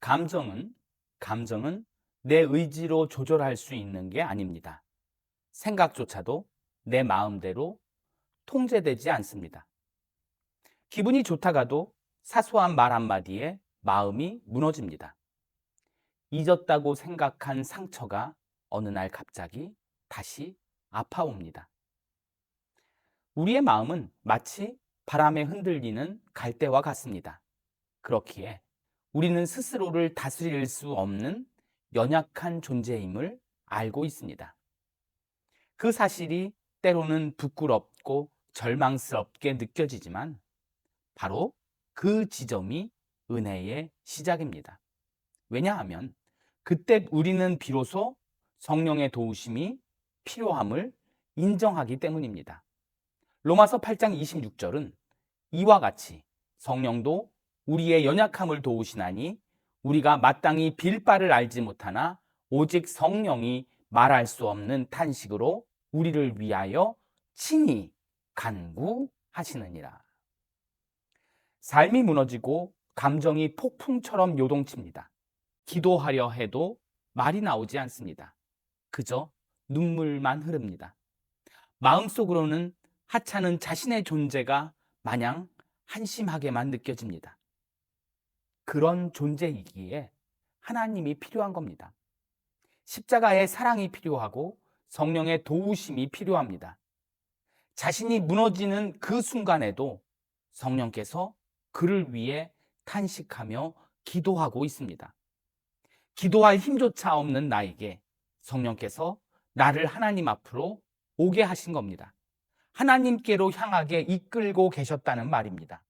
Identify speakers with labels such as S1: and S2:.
S1: 감정은 감정은 내 의지로 조절할 수 있는 게 아닙니다. 생각조차도 내 마음대로 통제되지 않습니다. 기분이 좋다가도 사소한 말 한마디에 마음이 무너집니다. 잊었다고 생각한 상처가 어느 날 갑자기 다시 아파옵니다. 우리의 마음은 마치 바람에 흔들리는 갈대와 같습니다. 그렇기에 우리는 스스로를 다스릴 수 없는 연약한 존재임을 알고 있습니다. 그 사실이 때로는 부끄럽고 절망스럽게 느껴지지만 바로 그 지점이 은혜의 시작입니다. 왜냐하면 그때 우리는 비로소 성령의 도우심이 필요함을 인정하기 때문입니다. 로마서 8장 26절은 이와 같이 성령도 우리의 연약함을 도우시나니 우리가 마땅히 빌 바를 알지 못하나 오직 성령이 말할 수 없는 탄식으로 우리를 위하여 친히 간구하시느니라. 삶이 무너지고 감정이 폭풍처럼 요동칩니다. 기도하려 해도 말이 나오지 않습니다. 그저 눈물만 흐릅니다. 마음속으로는 하찮은 자신의 존재가 마냥 한심하게만 느껴집니다. 그런 존재이기에 하나님이 필요한 겁니다. 십자가의 사랑이 필요하고 성령의 도우심이 필요합니다. 자신이 무너지는 그 순간에도 성령께서 그를 위해 탄식하며 기도하고 있습니다. 기도할 힘조차 없는 나에게 성령께서 나를 하나님 앞으로 오게 하신 겁니다. 하나님께로 향하게 이끌고 계셨다는 말입니다.